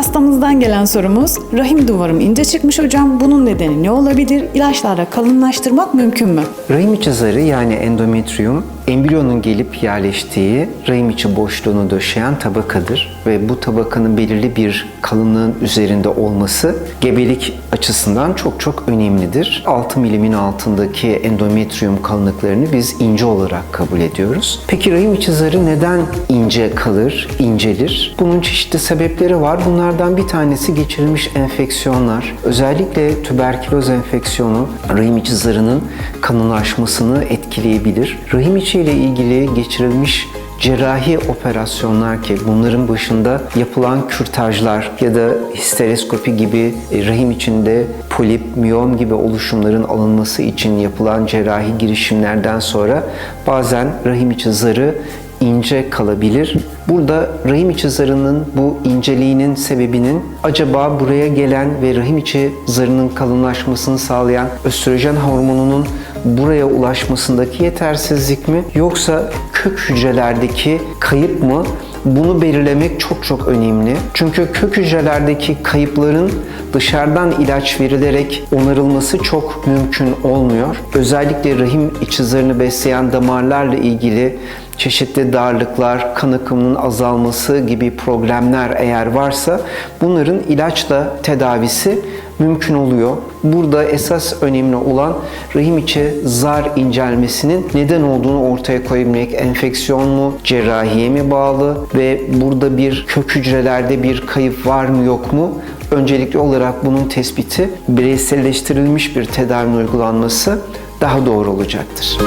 Hastamızdan gelen sorumuz, rahim duvarım ince çıkmış hocam, bunun nedeni ne olabilir? İlaçlarla kalınlaştırmak mümkün mü? Rahim içi zarı yani endometrium, embriyonun gelip yerleştiği rahim içi boşluğunu döşeyen tabakadır ve bu tabakanın belirli bir kalınlığın üzerinde olması gebelik açısından çok çok önemlidir. 6 milimin altındaki endometrium kalınlıklarını biz ince olarak kabul ediyoruz. Peki rahim içi zarı neden ince kalır, incelir? Bunun çeşitli sebepleri var. Bunlardan bir tanesi geçirilmiş enfeksiyonlar. Özellikle tüberküloz enfeksiyonu rahim içi zarının kanılaşmasını etkileyebilir. Rahim içi ile ilgili geçirilmiş cerrahi operasyonlar ki bunların başında yapılan kürtajlar ya da histeroskopi gibi e, rahim içinde polip, miyom gibi oluşumların alınması için yapılan cerrahi girişimlerden sonra bazen rahim içi zarı ince kalabilir. Burada rahim içi zarının bu inceliğinin sebebinin acaba buraya gelen ve rahim içi zarının kalınlaşmasını sağlayan östrojen hormonunun buraya ulaşmasındaki yetersizlik mi yoksa kök hücrelerdeki kayıp mı? Bunu belirlemek çok çok önemli. Çünkü kök hücrelerdeki kayıpların dışarıdan ilaç verilerek onarılması çok mümkün olmuyor. Özellikle rahim içi zarını besleyen damarlarla ilgili çeşitli darlıklar, kan akımının azalması gibi problemler eğer varsa bunların ilaçla tedavisi mümkün oluyor. Burada esas önemli olan rahim içi zar incelmesinin neden olduğunu ortaya koyabilmek. Enfeksiyon mu, cerrahiye mi bağlı ve burada bir kök hücrelerde bir kayıp var mı yok mu? Öncelikli olarak bunun tespiti bireyselleştirilmiş bir tedavinin uygulanması daha doğru olacaktır.